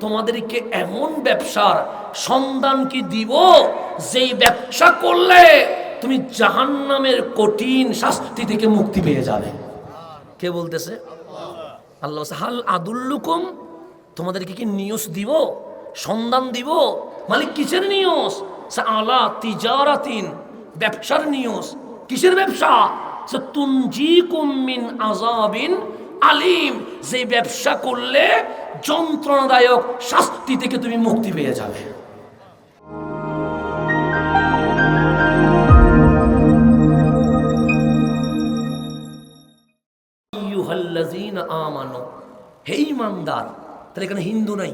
তোমাদেরকে এমন ব্যবসার সন্ধান কি দিব? যেই ব্যবসা করলে তুমি জাহান্নামের কঠিন শাস্তি থেকে মুক্তি পেয়ে যাবে। কে বলতেছে? আল্লাহ হাল আদুল্লুকুম, তোমাদেরকে কি নিউজ দিব? সন্ধান দিব? মালিক কিসের নিউজ? আলা তিজারাতিন, ব্যবসার নিউজ। কিসের ব্যবসা? সে তুনজিকুম মিন আযাবিন আলিম। যে ব্যবসা করলে যন্ত্রণাদায়ক শাস্তি থেকে তুমি মুক্তি পেয়ে যাবে। আমানু। হে ইমানদার, তাহলে এখানে হিন্দু নাই,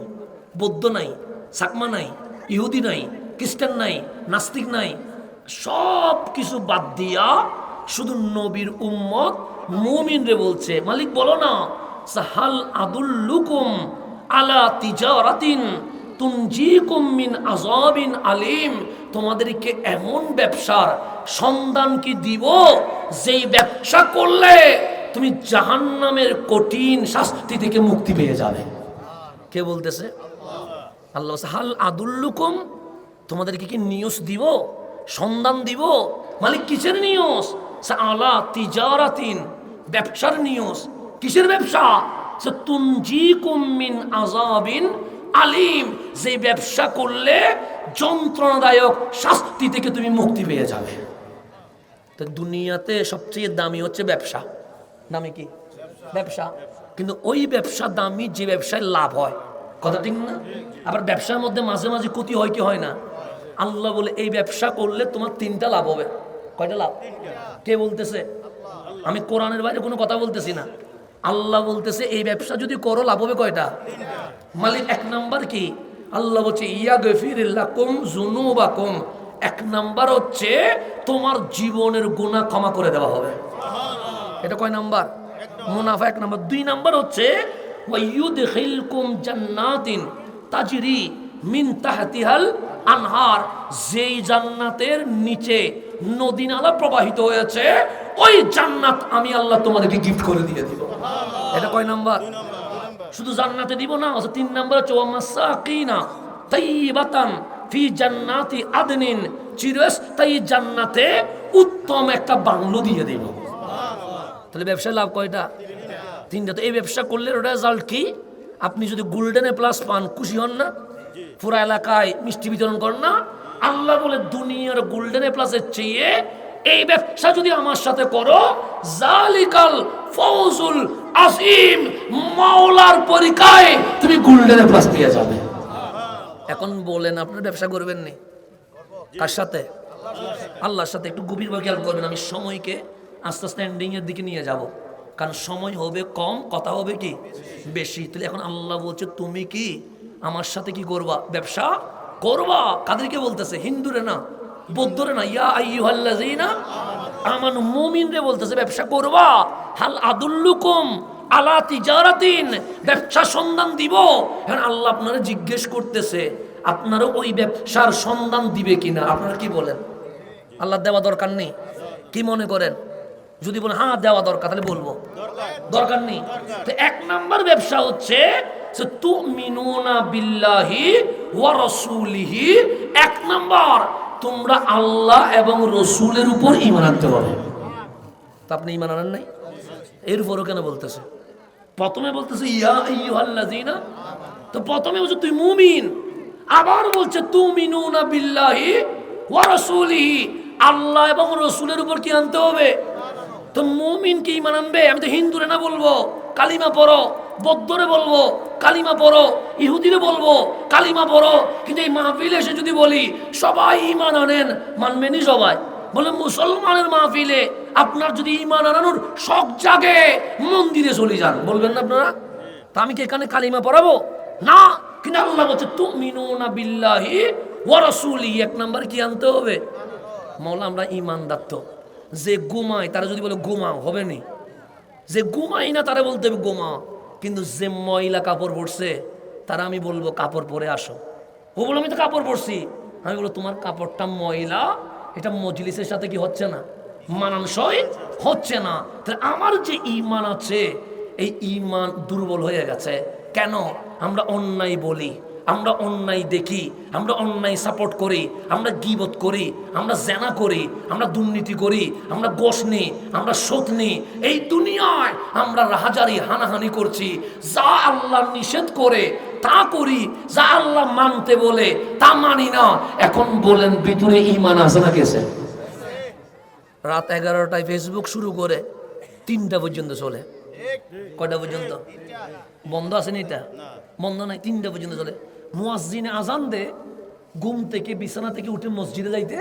বৌদ্ধ নাই, সাকমা নাই, ইহুদি নাই, খ্রিস্টান নাই, নাস্তিক নাই সব কিছু বাদ দিয়া শুধু নবীর উম্মত মুমিন রে বলছে। মালিক, বলো না সাহাল আদুল্লুকুম আলা তিজারাতিন তুনজিকুম মিন আযাবিন আলিম। তোমাদেরকে এমন ব্যবসার সন্ধান কি দিব যেই ব্যবসা করলে তুমি জাহান্নামের কঠিন শাস্তি থেকে মুক্তি পেয়ে যাবে। কে বলতেছে? আল্লাহ বলছে, হাল আদুল্লুকুম তোমাদেরকে কি নিউজ দিব? সন্ধান দিব? মালিক কিসের নিউজ আলা তিজারাতিন ব্যবসার নিউজ কিসের ব্যবসা? মিন আযাবিন আলিম। যে ব্যবসা করলে যন্ত্রণাদায়ক শাস্তি থেকে তুমি মুক্তি পেয়ে যাবে। তো দুনিয়াতে সবচেয়ে দামি হচ্ছে ব্যবসা। দামি কি? ব্যবসা। কিন্তু ওই ব্যবসা দামি যে ব্যবসায় লাভ হয়। কথা ঠিক না? আবার ব্যবসার মধ্যে মাঝে মাঝে ক্ষতি হয় কি হয় না? আল্লাহ বলে, এই ব্যবসা করলে তোমার তিনটা লাভ হবে। কয়টা লাভ? কে বলতেছে? আমি কোরআনের বাইরে কোনো কথা বলতেছি না। আল্লাহ বলতেছে, এই ব্যবসা যদি করো, লাভ হবে কয়টা? মালিক, এক নাম্বার কি? আল্লাহ বলছে ইয়া গফিরিল্লাকুম জুনুবাকুম এক নাম্বার হচ্ছে, তোমার জীবনের গুনাহ ক্ষমা করে দেওয়া হবে। এটা কয় নাম্বার? মুনাফা এক নাম্বার। দুই নাম্বার হচ্ছে জান্নাতিন তাজরি মিন তাহতিহাল আনহার। যেই জান্নাতের নিচে নদী নালা প্রবাহিত হয়েছে ওই জান্নাত আমি আল্লাহ তোমাদেরকে গিফট করে দিয়ে দিব। এটা কয় নাম্বার? শুধু জান্নাতে দিব না অথচ তিন নাম্বার হচ্ছে ওয়ামাসাকিনা তাইবাতান ফি জান্নাতি আদনিন চিরস্থায়ী জান্নাতে উত্তম একটা বাংলো দিয়ে দিব। তাহলে ব্যবসায় লাভ কয়টা? তিনটা। তো এই ব্যবসা করলে রেজাল্ট কি? আপনি যদি গোল্ডেনে প্লাস পান খুশি হন না? পুরা এলাকায় মিষ্টি বিতরণ করেন না? আল্লাহ বলে, দুনিয়ার গোল্ডেন প্লাসের চেয়ে এই ব্যবসা যদি আমার সাথে করো জালিকাল ফৌজুল আসিম মাওলার পরিকায় তুমি গোল্ডেনে প্লাস পেয়ে যাবে। এখন বলেন, আপনার ব্যবসা করবেন নি? কার সাথে? আল্লাহর সাথে একটু গভীরভাবে খেয়াল করবেন, আমি সময়কে আস্তে আস্তে এন্ডিং এর দিকে নিয়ে যাব। কারণ সময় হবে কম, কথা হবে কি? বেশি। তাহলে এখন আল্লাহ বলছে, তুমি কি আমার সাথে কি করবা? ব্যবসা করবা? কাদেরকে বলতেছে? হিন্দুরে না বৌদ্ধরে না। ইয়া আইয়ুহাল্লাযিনা আমানু মুমিনরে বলতেছে ব্যবসা করবা। হাল আদুল্লুকুম আলা তিজারাতিন ব্যবসা সন্ধান দিব। এখন আল্লাহ আপনারা জিজ্ঞেস করতেছে আপনারা ওই ব্যবসার সন্ধান দিবে কিনা? আপনারা কি বলেন? আল্লাহ দেওয়া দরকার নেই? কি মনে করেন? যদি বলেন হ্যাঁ দেওয়া দরকার তাহলে বলব। দরকার নেই? তো এক নাম্বার ব্যবসা হচ্ছে যে তুমিনুনা বিল্লাহি ওয়া রাসূলিহি এক নাম্বার, তোমরা আল্লাহ এবং রসুলের উপর ঈমান আনতে হবে তা আপনি ঈমান আনেন নাই? এর উপরও কেন বলতেছে? প্রথমে বলতেছে, ইয়া আইয়ুহাল্লাযিনা, তো প্রথমে বলছে, তুই মুমিন। আবার বলছে, তুমিনুনা বিল্লাহি ওয়া রাসূলিহি। আল্লাহ এবং রসুলের উপর কি আনতে হবে? তো মুমিন কি ইমান আনবে? আমি তো হিন্দুরে না বলব, কালিমা পড়ো, বৌদ্ধরে বলব। কালিমা পড়ো, ইহুদিরে বলব, কালিমা পড়ো। কিন্তু এই মাহফিলে এসে যদি বলি, সবাই ইমান আনেন মানবেনি সবাই? বলে মুসলমানের মাহফিলে আপনার যদি ইমান আনানোর শখ জাগে, মন্দিরে চলে যান। বলবেন না আপনারা? তা আমি কি এখানে কালিমা পড়াবো? না। কিন্তু আল্লাহ বলছে, তুমিনুনা বিল্লাহি ওয়া রাসূলিহি এক নাম্বার কি আনতে হবে? মৌলা, আমরা ইমানদার তো। যে ঘুমায়, তারা যদি বলে ঘুমাও, হবে নি। যে ঘুমাই না, তারা বলতে হবে ঘুমাও। কিন্তু যে ময়লা কাপড় পরছে, তারা আমি বলব, কাপড় পরে আসো। ও বলো, আমি তো কাপড় পরছি। আমি বলব, তোমার কাপড়টা ময়লা, এটা মজলিসের সাথে কি হচ্ছে না? মানানসই হচ্ছে না। তাহলে আমার যে ইমান আছে, এই ইমান দুর্বল হয়ে গেছে। কেন? আমরা অন্যায় বলি। আমরা অন্যায় দেখি আমরা অন্যায় সাপোর্ট করি আমরা গিবত করি আমরা জেনা করি আমরা দুর্নীতি করি আমরা গোষ নিই আমরা শোধ নিই। এই দুনিয়ায় আমরা রাহাজারি হানাহানি করছি যা আল্লাহ নিষেধ করে তা করি যা আল্লাহ মানতে বলে তা মানি না। এখন বলেন ভিতরে ইমান আছে না গেছে? রাত এগারোটায় ফেসবুক শুরু করে তিনটা পর্যন্ত চলে। কয়টা পর্যন্ত? বন্ধ আছে না এটা? বন্ধ নাই তিনটা পর্যন্ত চলে। মুয়াজ্জিনে আজান দে, ঘুম থেকে, বিছানা থেকে উঠে মসজিদে যাইতে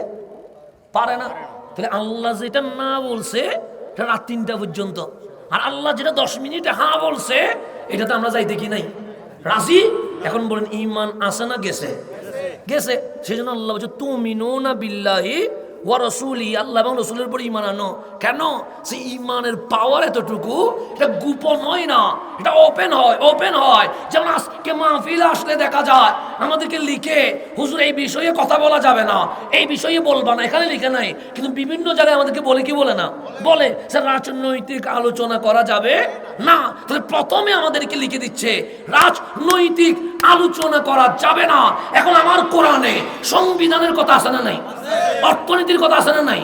পারে না। তাহলে আল্লাহ যেটা না বলছে, এটা রাত তিনটা পর্যন্ত। আর আল্লাহ যেটা দশ মিনিটে হ্যাঁ বলছে এটা তো আমরা যাইতে কি নাই। রাজি? এখন বলেন, ইমান আসে না গেছে? গেছে। সেজন্য আল্লাহ বলছে তুমি নো না বিল্লাহি ওয়া রসুলি, আল্লাহ এবং রসুলের উপর ইমান আনো। কেন? সেই ইমানের পাওয়ার এতটুকু, এটা গোপন হয় না। এটা ওপেন হয় ওপেন হয়। যেমন আজকে মাহফিল আসলে দেখা যায়, আমাদেরকে লিখে, হুজুর, এই বিষয়ে কথা বলা যাবে না। এই বিষয়ে বলবা না। এখানে লিখে নাই। কিন্তু বিভিন্ন জায়গায় আমাদেরকে বলে, কি বলে না? বলে, স্যার, রাজনৈতিক আলোচনা করা যাবে না। তাহলে প্রথমে আমাদেরকে লিখে দিচ্ছে, রাজনৈতিক আলোচনা করা যাবে না। এখন আমার কোরআনে সংবিধানের কথা আসে না নাই? অর্থনীতির কথা আছে না নাই?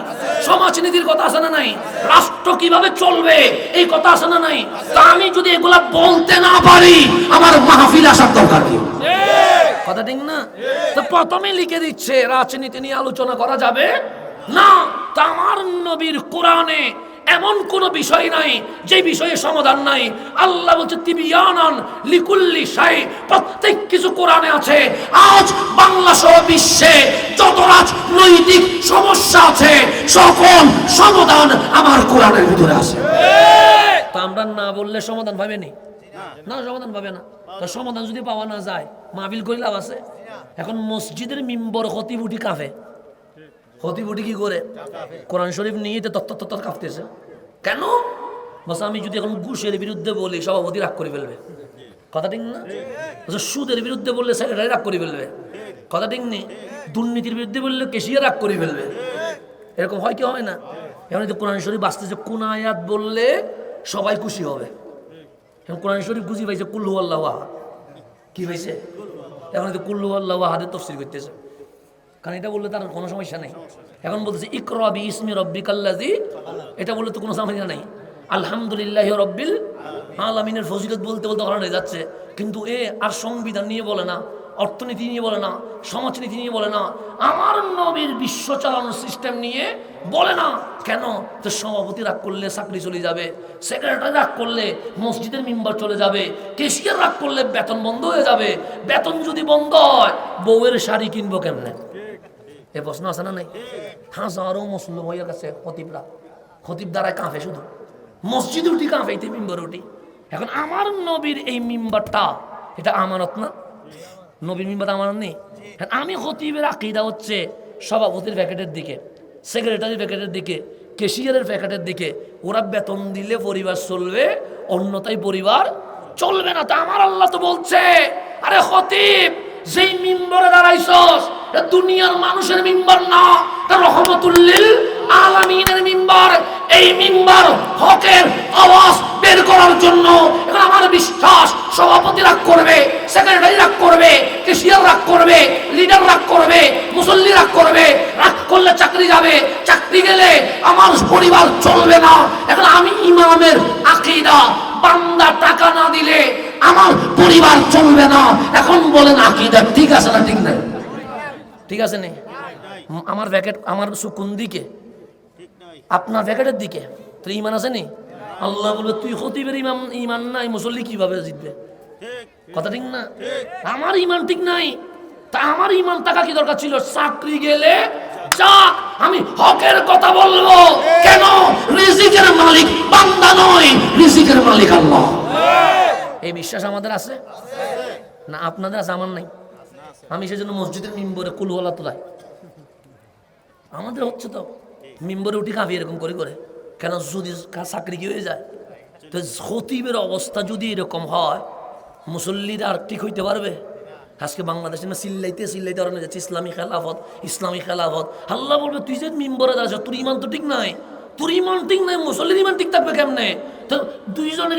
সমাজনীতির কথা আছে না নাই? রাষ্ট্র কীভাবে চলবে? এই কথা আছে না নাই? তা আমি যদি এগুলা বলতে না পারি, আমার মাহফিল আসার দরকার কি? কথা ঠিক না? তো প্রথমে লিখে দিচ্ছে, রাজনীতি নিয়ে আলোচনা করা যাবে? না, তা আমার নবীর কোরআনে এমন কোন বিষয় নাই যে বিষয়ে সমাধান নাই। আল্লাহ বলছে তিবিয়ানান লিকুল্লি শাই প্রত্যেক কিছু কোরআনে আছে। আজ বাংলা সহ বিশ্বে যত রাজনৈতিক সমস্যা আছে সকল সমাধান আমার কোরআনের ভিতরে আছে। তো আমরা না বললে সমাধান পাবেনি না? সমাধান পাবে না। তো সমাধান যদি পাওয়া না যায় মাহবিল করে লাভ আছে এখন মসজিদের মিম্বর উঠি কাফে উঠি কি করে? কোরআন শরীফ নিয়ে তো তত্ত্ব তত্ত্ব কাঁপতেছে। কেন? বস, আমি যদি এখন ঘুষের বিরুদ্ধে বলি, সভাপতি রাগ করে ফেলবে। কথা ঠিক না? সুদের বিরুদ্ধে বললে সেক্রেটারি রাগ করে ফেলবে। কথা ঠিক নেই? দুর্নীতির বিরুদ্ধে বললে কেশিয়া রাগ করে ফেলবে। এরকম হয় কি হয় না? এখন এই যে কোরআন শরীফ বাঁচতেছে, কোন আয়াত বললে সবাই খুশি হবে? এখন কোরআন শরীফ বুঝি পাইছে কুল্লু আল্লাহ। কি হয়েছে এখন এই যে কুল্লু আল্লাহ আহাদের তফসিল করতেছে। কারণ এটা বললে তার কোনো সমস্যা নেই। এখন বলতেছে ইকরবি ইসমি রব্বি কাল্লাজি এটা বললে তো কোনো সমস্যা নেই। আলহামদুলিল্লাহ রব্বিল আলামিনের ফজিলত বলতে বলতে হরান যাচ্ছে। কিন্তু এ আর সংবিধান নিয়ে বলে না, অর্থনীতি নিয়ে বলে না, সমাজনীতি নিয়ে বলে না, আমার নবীর বিশ্ব চালানোর সিস্টেম নিয়ে বলে না। কেন? তো সভাপতি রাগ করলে চাকরি চলে যাবে সেক্রেটারি রাগ করলে মসজিদের মেম্বার চলে যাবে কেশিয়ার রাগ করলে বেতন বন্ধ হয়ে যাবে। বেতন যদি বন্ধ হয়, বউয়ের শাড়ি কিনবো কেমনে? এ প্রশ্ন আছে না নাই? হাজারো মুসলিম হয়ে গেছে খতিবরা। খতিব দ্বারায় কাঁপে শুধু। মসজিদে উঠি কাঁপাইতে মিম্বার উঠি। এখন আমার নবীর এই মিম্বারটা, এটা আমানত না? নবীর মিম্বার আমানত নেই। আমি খতিবের আকিদা হচ্ছে সভাপতির প্যাকেটের দিকে সেক্রেটারি প্যাকেটের দিকে কেশিয়ারের প্যাকেটের দিকে। ওরা বেতন দিলে পরিবার চলবে অন্যতাই পরিবার চলবে না। তা আমার আল্লাহ তো বলছে, আরে খতিব, যেই মিম্বরে দাঁড়াইছস এটা দুনিয়ার মানুষের মিম্বার না রহমতুল্লিল আলামিনের মিম্বার। এই মিম্বার হকের আওয়াজ বের করার জন্য এখন আমার বিশ্বাস সভাপতি রাগ করবে, সেক্রেটারি রাগ করবে কেশিয়ার রাগ করবে, লিডার রাগ করবে, মুসল্লি রাগ করবে, রাগ করলে চাকরি যাবে, চাকরি গেলে আমার পরিবার চলবে না। এখন আমি ইমামের আকিদা, বান্দা টাকা না দিলে আমার পরিবার চলবে না। এখন বলেন আকিদা ঠিক আছে না ঠিক নাই? ঠিক আছে নে? আমার প্যাকেট আমার সুকুন দিকে? আপনার প্যাকেটের দিকে? তো ইমান আছে নি? আল্লাহ বলবে তুই খতিবের ইমান ইমান নাই মুসল্লি কীভাবে জিতবে? কথা ঠিক না? আমার ইমান ঠিক নাই। তা আমার ইমান টাকা কি দরকার ছিল? চাকরি গেলে যাক আমি হকের কথা বলব। কেন? রিজিকের মালিক বান্দা নয় রিজিকের মালিক আল্লাহ। এই বিশ্বাস আমাদের আছে। না আপনাদের আছে আমার নাই। আমি সেজন্য মসজিদের মিম্বরে কুলওয়ালা তোলাই আমাদের হচ্ছে তো, মিম্বরে উঠি খাবি এরকম করে করে। কেন যদি চাকরি কি হয়ে যায়? তো খতিবের অবস্থা যদি এরকম হয়, মুসল্লিরা আর ঠিক হইতে পারবে? আজকে বাংলাদেশে না চিল্লাইতে চিল্লাইতে পারে যাচ্ছে ইসলামী খেলাফত ইসলামী খেলাফত। আল্লাহ বলবে, তুই যে মিম্বরে দাঁড়াচ্ছ তোর ইমান তো ঠিক নাই। তোর ইমান ঠিক নাই, মুসল্লির ইমান ঠিক থাকবে কেমনে? তো দুইজনের